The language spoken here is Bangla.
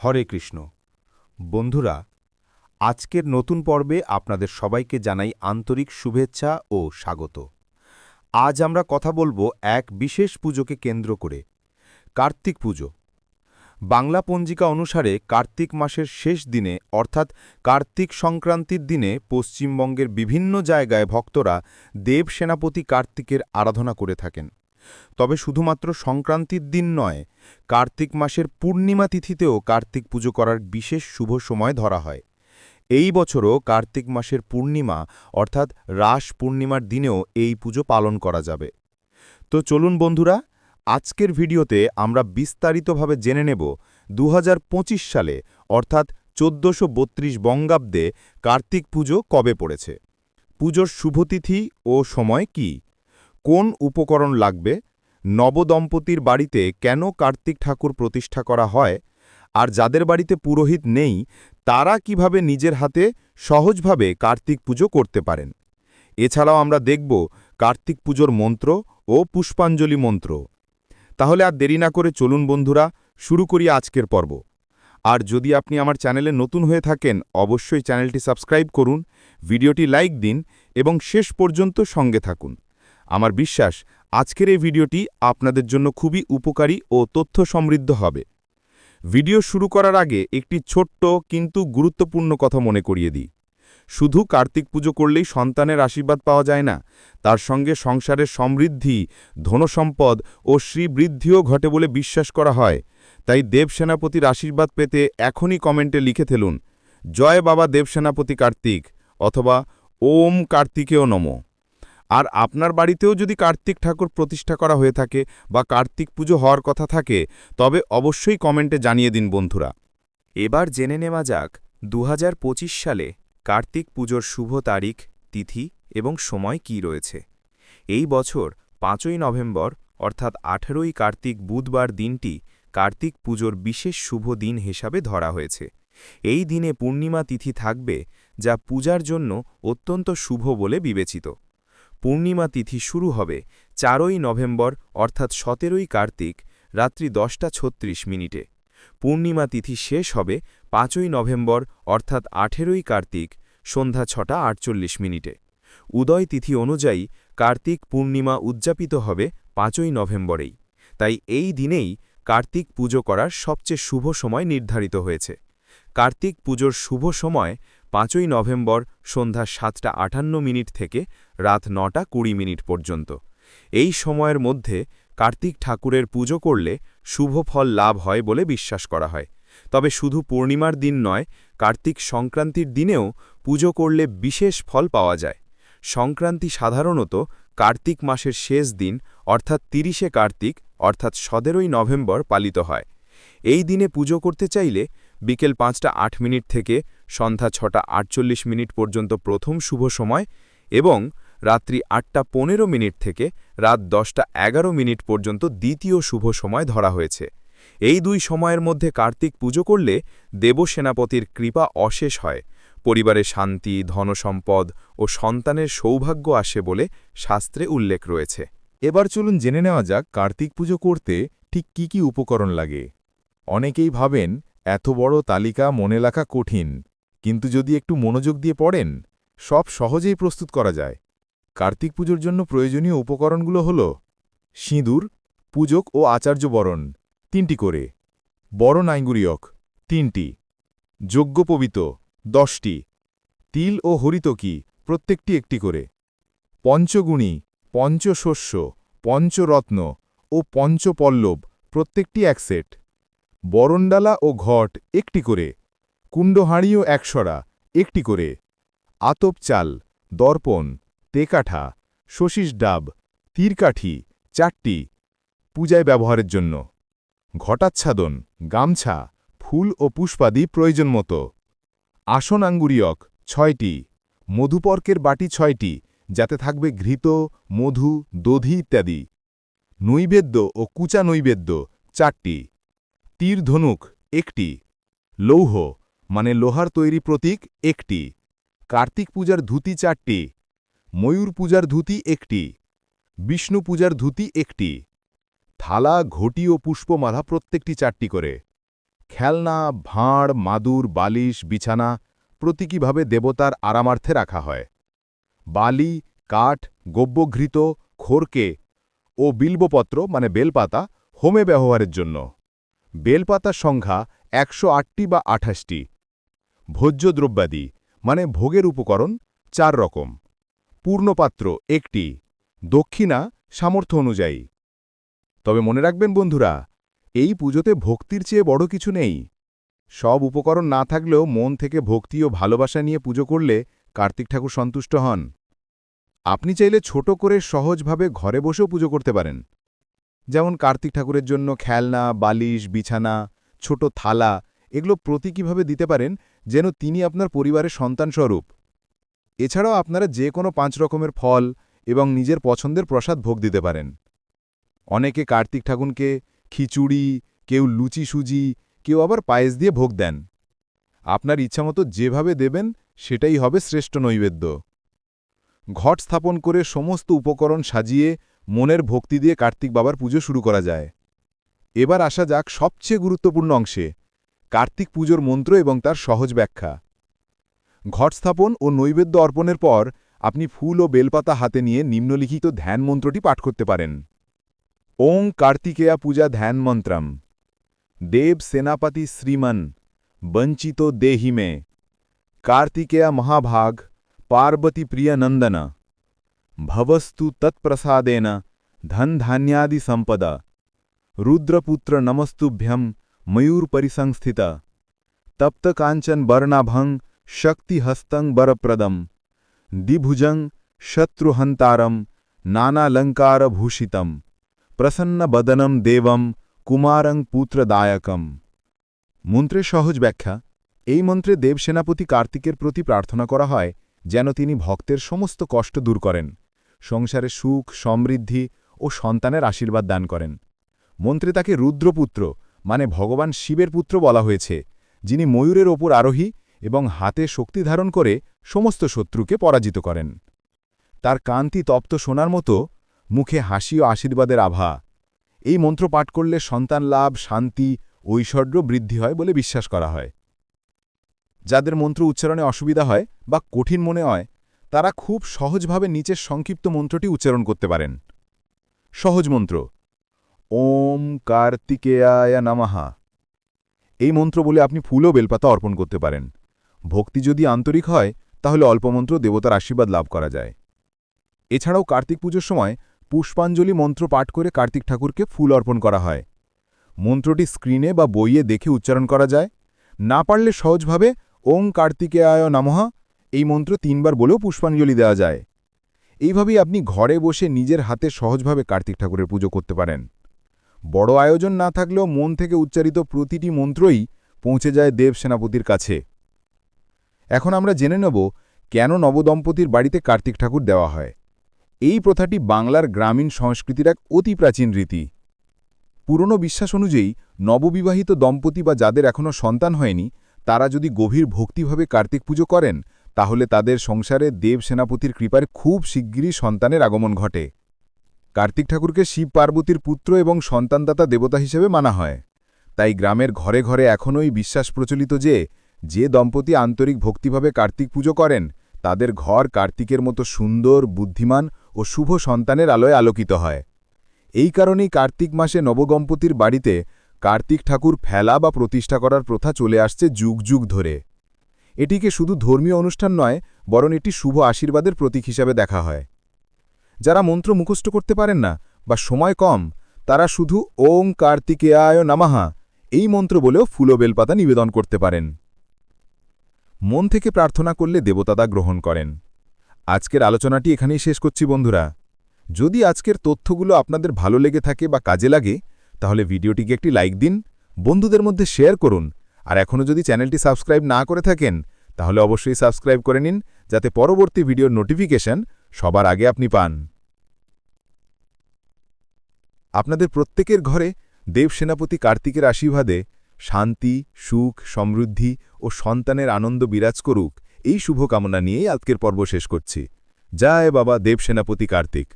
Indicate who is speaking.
Speaker 1: হরে কৃষ্ণ। বন্ধুরা, আজকের নতুন পর্বে আপনাদের সবাইকে জানাই আন্তরিক শুভেচ্ছা ও স্বাগত। আজ আমরা কথা বলব এক বিশেষ পুজোকে কেন্দ্র করে, কার্তিক পুজো। বাংলা পঞ্জিকা অনুসারে কার্তিক মাসের শেষ দিনে, অর্থাৎ কার্তিক সংক্রান্তির দিনে পশ্চিমবঙ্গের বিভিন্ন জায়গায় ভক্তরা দেব সেনাপতি কার্তিকের আরাধনা করে থাকেন। তবে শুধুমাত্র সংক্রান্তির দিন নয়, কার্তিক মাসের পূর্ণিমা তিথিতেও কার্তিক পুজো করার বিশেষ শুভ সময় ধরা হয়। এই বছরও কার্তিক মাসের পূর্ণিমা, অর্থাৎ রাস পূর্ণিমার দিনেও এই পুজো পালন করা যাবে। তো চলুন বন্ধুরা, আজকের ভিডিওতে আমরা বিস্তারিতভাবে জেনে নেব দু হাজার পঁচিশ সালে, অর্থাৎ চোদ্দশো বত্রিশ বঙ্গাব্দে কার্তিক পুজো কবে পড়েছে। পুজোর শুভতিথি ও সময় কি? কোন উপকরণ লাগবে? নবদম্পতির বাড়িতে কেন কার্তিক ঠাকুর প্রতিষ্ঠা করা হয়? আর যাদের বাড়িতে পুরোহিত নেই, তারা কীভাবে নিজের হাতে সহজভাবে কার্তিক পুজো করতে পারেন? এছাড়াও আমরা দেখব কার্তিক পুজোর মন্ত্র ও পুষ্পাঞ্জলি মন্ত্র। তাহলে আর দেরি না করে চলুন বন্ধুরা, শুরু করি আজকের পর্ব। আর যদি আপনি আমার চ্যানেলে নতুন হয়ে থাকেন, অবশ্যই চ্যানেলটি সাবস্ক্রাইব করুন, ভিডিওটি লাইক দিন এবং শেষ পর্যন্ত সঙ্গে থাকুন। আমার বিশ্বাস, আজকের এই ভিডিওটি আপনাদের জন্য খুবই উপকারী ও তথ্য সমৃদ্ধ হবে। ভিডিও শুরু করার আগে একটি ছোট্ট কিন্তু গুরুত্বপূর্ণ কথা মনে করিয়ে দিই। শুধু কার্তিক পুজো করলেই সন্তানের আশীর্বাদ পাওয়া যায় না, তার সঙ্গে সংসারের সমৃদ্ধি, ধনসম্পদ ও শ্রীবৃদ্ধিও ঘটে বলে বিশ্বাস করা হয়। তাই দেবসেনাপতির আশীর্বাদ পেতে এখনই কমেন্টে লিখে ফেলুন, জয় বাবা দেবসেনাপতি কার্তিক অথবা ওম কার্তিকেও নমঃ। আর আপনার বাড়িতেও যদি কার্তিক ঠাকুর প্রতিষ্ঠা করা হয়ে থাকে বা কার্তিক পুজো হওয়ার কথা থাকে, তবে অবশ্যই কমেন্টে জানিয়ে দিন বন্ধুরা।
Speaker 2: এবার জেনে নেওয়া যাক দু হাজার পঁচিশ সালে কার্তিক পুজোর শুভ তারিখ, তিথি এবং সময় কি রয়েছে। এই বছর পাঁচই নভেম্বর, অর্থাৎ আঠেরোই কার্তিক বুধবার দিনটি কার্তিক পুজোর বিশেষ শুভ দিন হিসাবে ধরা হয়েছে। এই দিনে পূর্ণিমা তিথি থাকবে যা পূজার জন্য অত্যন্ত শুভ বলে বিবেচিত। পূর্ণিমা তিথি শুরু হবে চারই নভেম্বর, অর্থাৎ সতেরোই কার্তিক, রাত্রি দশটা ছত্রিশ মিনিটে। পূর্ণিমা তিথি শেষ হবে পাঁচই নভেম্বর, অর্থাৎ আঠেরোই কার্তিক, সন্ধ্যা ছটা আটচল্লিশ মিনিটে। উদয় তিথি অনুযায়ী কার্তিক পূর্ণিমা উদযাপিত হবে পাঁচই নভেম্বরেই। তাই এই দিনেই কার্তিক পুজো করার সবচেয়ে শুভ সময় নির্ধারিত হয়েছে। কার্তিক পুজোর শুভ সময় পাঁচই নভেম্বর সন্ধ্যা সাতটা আটান্ন মিনিট থেকে রাত নটা কুড়ি মিনিট পর্যন্ত। এই সময়ের মধ্যে কার্তিক ঠাকুরের পুজো করলে শুভ ফল লাভ হয় বলে বিশ্বাস করা হয়। তবে শুধু পূর্ণিমার দিন নয়, কার্তিক সংক্রান্তির দিনেও পুজো করলে বিশেষ ফল পাওয়া যায়। সংক্রান্তি সাধারণত কার্তিক মাসের শেষ দিন, অর্থাৎ তিরিশে কার্তিক, অর্থাৎ সতেরোই নভেম্বর পালিত হয়। এই দিনে পুজো করতে চাইলে বিকেল পাঁচটা আট মিনিট থেকে সন্ধ্যা ছটা আটচল্লিশ মিনিট পর্যন্ত প্রথম শুভ সময় এবং রাত্রি আটটা পনেরো মিনিট থেকে রাত দশটা এগারো মিনিট পর্যন্ত দ্বিতীয় শুভ সময় ধরা হয়েছে। এই দুই সময়ের মধ্যে কার্তিক পুজো করলে দেবসেনাপতির কৃপা অশেষ হয়। পরিবারে শান্তি, ধনসম্পদ ও সন্তানের সৌভাগ্য আসে বলে শাস্ত্রে উল্লেখ রয়েছে।
Speaker 3: এবার চলুন জেনে নেওয়া যাক কার্তিক পুজো করতে ঠিক কি কি উপকরণ লাগে। অনেকেই ভাবেন এত বড় তালিকা মনে লেখা কঠিন, কিন্তু যদি একটু মনোযোগ দিয়ে পড়েন, সব সহজেই প্রস্তুত করা যায়। কার্তিক পুজোর জন্য প্রয়োজনীয় উপকরণগুলো হল, সিঁদুর, পূজক ও আচার্য বরণ, তিনটি করে। বরণ আঙ্গুরিয়ক তিনটি। যজ্ঞপবিত দশটি। তিল ও হরিতকি, প্রত্যেকটি একটি করে। পঞ্চগুণী, পঞ্চশস্য, পঞ্চরত্ন ও পঞ্চপল্লব, প্রত্যেকটি এক সেট। বরণডালা ও ঘট একটি করে, কুণ্ডহাঁড়িও একশরা একটি করে, আতপ চাল, দর্পণ, তেকাঠা শশীষ ডাব, তীরকাঠি চারটি পূজায় ব্যবহারের জন্য। ঘটাচ্ছাদন, গামছা, ফুল ও পুষ্পাদি প্রয়োজন মতো। আসন আঙ্গুরিয়ক ছয়টি, মধুপর্কের বাটি ছয়টি, যাতে থাকবে ঘৃত, মধু, দধি ইত্যাদি। নৈবেদ্য ও কুচা নৈবেদ্য চারটি। তীর ধনুক একটি, লৌহ মানে লোহার তৈরি প্রতীক একটি, কার্তিক পূজার ধুতি চারটি, ময়ূর পূজার ধুতি একটি, বিষ্ণু পূজার ধুতি একটি, থালা, ঘটি ও পুষ্পমালা প্রত্যেকটি চারটি করে। খেলনা, ভাঁড়, মাদুর, বালিশ, বিছানা প্রতীকীভাবে দেবতার আরামার্থে রাখা হয়। বালি, কাঠ গব্যঘৃত খোরকে ও বিল্বপত্র মানে বেলপাতা হোমে ব্যবহারের জন্য। বেলপাতার সংখ্যা একশো আটটি বা আঠাশটি। ভোজ্য দ্রব্যাদি মানে ভোগের উপকরণ, চার রকম। পূর্ণপাত্র একটি, দক্ষিণা সামর্থ্য অনুযায়ী। তবে মনে রাখবেন বন্ধুরা, এই পুজোতে ভক্তির চেয়ে বড় কিছু নেই। সব উপকরণ না থাকলেও মন থেকে ভক্তি ও ভালোবাসা নিয়ে পুজো করলে কার্তিক ঠাকুর সন্তুষ্ট হন। আপনি চাইলে ছোট করে সহজভাবে ঘরে বসেও পুজো করতে পারেন। যেমন কার্তিক ঠাকুরের জন্য খেলনা, বালিশ, বিছানা, ছোট থালা, এগুলো প্রতীকীভাবে দিতে পারেন যেন তিনি আপনার পরিবারের সন্তানস্বরূপ। এছাড়াও আপনারা যে কোনো পাঁচ রকমের ফল এবং নিজের পছন্দের প্রসাদ ভোগ দিতে পারেন। অনেকে কার্তিক ঠাকুরকে খিচুড়ি, কেউ লুচি সুজি, কেউ আবার পায়েস দিয়ে ভোগ দেন। আপনার ইচ্ছামতো যেভাবে দেবেন সেটাই হবে শ্রেষ্ঠ নৈবেদ্য। ঘট স্থাপন করে সমস্ত উপকরণ সাজিয়ে মনের ভক্তি দিয়ে কার্তিক বাবার পুজো শুরু করা যায়। এবার আসা যাক সবচেয়ে গুরুত্বপূর্ণ অংশে, কার্তিক পুজোর মন্ত্র এবং তার সহজ ব্যাখ্যা। ঘট স্থাপন ও নৈবেদ্য অর্পণের পর আপনি ফুল ও বেলপাতা হাতে নিয়ে নিম্নলিখিত ধ্যান মন্ত্রটি পাঠ করতে পারেন। ওং কার্তিকেয়া পূজা ধ্যান মন্ত্রম। দেব সেনাপতি শ্রীমন, বঞ্চিত দেহি মে। কার্তিকেয়া মহাভাগ, পার্বতী প্রিয় নন্দন। ভবস্তু তৎপ্রসাদেন ধন ধান্যাদি সম্পদা রুদ্রপুত্র নমস্তুভ্যম ময়ূর পরিসংস্থিত তপ্ত কাঞ্চন বর্ণাভং শক্তিহস্तं বরপ্রদম দ্বিভুজং শত্রুহন্তারম নানালঙ্কারভূষিতম প্রসন্নবদনম দেবম কুমারং পুত্রদায়কম মন্ত্রের সহজ ব্যাখ্যা। এই মন্ত্রে দেবসেনাপতি কার্তিকের প্রতি প্রার্থনা করা হয়, যেন তিনি ভক্তের সমস্ত কষ্ট দূর করেন। সংসারে সুখ, সমৃদ্ধি ও সন্তানের আশীর্বাদ দান করেন। মন্ত্রে তাকে রুদ্রপুত্র মানে ভগবান শিবের পুত্র বলা হয়েছে, যিনি ময়ূরের ওপর আরোহী এবং হাতে শক্তি ধারণ করে সমস্ত শত্রুকে পরাজিত করেন। তার কান্তি তপ্ত সোনার মতো, মুখে হাসি ও আশীর্বাদের আভা। এই মন্ত্র পাঠ করলে সন্তান লাভ, শান্তি, ঐশ্বর্য বৃদ্ধি হয় বলে বিশ্বাস করা হয়। যাদের মন্ত্র উচ্চারণে অসুবিধা হয় বা কঠিন মনে হয় তারা খুব সহজভাবে নিচের সংক্ষিপ্ত মন্ত্রটি উচ্চারণ করতে পারেন। সহজ মন্ত্র। ওম কার্তিকেয়ায় নমহা এই মন্ত্র বলে আপনি ফুল ও বেলপাতা অর্পণ করতে পারেন। ভক্তি যদি আন্তরিক হয়, তাহলে অল্প মন্ত্র দেবতার আশীর্বাদ লাভ করা যায়। এছাড়াও কার্তিক পুজোর সময় পুষ্পাঞ্জলি মন্ত্র পাঠ করে কার্তিক ঠাকুরকে ফুল অর্পণ করা হয়। মন্ত্রটি স্ক্রিনে বা বইয়ে দেখে উচ্চারণ করা যায়। না পারলে সহজভাবে ওং কার্তিকেয়ায় নমঃ এই মন্ত্র তিনবার বলেও পুষ্পাঞ্জলি দেওয়া যায়। এইভাবেই আপনি ঘরে বসে নিজের হাতে সহজভাবে কার্তিক ঠাকুরের পুজো করতে পারেন। বড় আয়োজন না থাকলেও মন থেকে উচ্চারিত প্রতিটি মন্ত্রই পৌঁছে যায় দেব সেনাপতির কাছে। এখন আমরা জেনে নেব কেন নবদম্পতির বাড়িতে কার্তিক ঠাকুর দেওয়া হয়। এই প্রথাটি বাংলার গ্রামীণ সংস্কৃতির এক অতি প্রাচীন রীতি। পুরনো বিশ্বাস অনুযায়ী নববিবাহিত দম্পতি বা যাদের এখনও সন্তান হয়নি, তারা যদি গভীর ভক্তিভাবে কার্তিক পুজো করেন তাহলে তাদের সংসারে দেব সেনাপতির কৃপার খুব শিগগিরই সন্তানের আগমন ঘটে। কার্তিক ঠাকুরকে শিব পার্বতীর পুত্র এবং সন্তানদাতা দেবতা হিসেবে মানা হয়। তাই গ্রামের ঘরে ঘরে এখনও এই বিশ্বাস প্রচলিত যে যে দম্পতি আন্তরিক ভক্তিভাবে কার্তিক পুজো করেন, তাদের ঘর কার্তিকের মতো সুন্দর, বুদ্ধিমান ও শুভ সন্তানের আলোয় আলোকিত হয়। এই কারণেই কার্তিক মাসে নবদম্পতির বাড়িতে কার্তিক ঠাকুর ফেলা বা প্রতিষ্ঠা করার প্রথা চলে আসছে যুগ যুগ ধরে। এটিকে শুধু ধর্মীয় অনুষ্ঠান নয়, বরং এটি শুভ আশীর্বাদের প্রতীক হিসাবে দেখা হয়। যারা মন্ত্র মুখস্থ করতে পারেন না বা সময় কম, তারা শুধু ওং কার্তিকেয়ায় নামাহা এই মন্ত্র বলেও ফুলো বেলপাতা নিবেদন করতে পারেন। মন থেকে প্রার্থনা করলে দেবতাদা গ্রহণ করেন। আজকের আলোচনাটি এখানেই শেষ করছি বন্ধুরা। যদি আজকের তথ্যগুলো আপনাদের ভালো লেগে থাকে বা কাজে লাগে, তাহলে ভিডিওটিকে একটি লাইক দিন, বন্ধুদের মধ্যে শেয়ার করুন আর এখনও যদি চ্যানেলটি সাবস্ক্রাইব না করে থাকেন, তাহলে অবশ্যই সাবস্ক্রাইব করে নিন, যাতে পরবর্তী ভিডিওর নোটিফিকেশন সবার আগে আপনি পান। আপনাদের প্রত্যেকের ঘরে দেব সেনাপতি কার্তিকের আশীর্বাদে শান্তি, সুখ, সমৃদ্ধি ও সন্তানের আনন্দ বিরাজ করুক, এই শুভকামনা নিয়েই আজকের পর্ব শেষ করছি। জয় বাবা দেব সেনাপতি কার্তিক।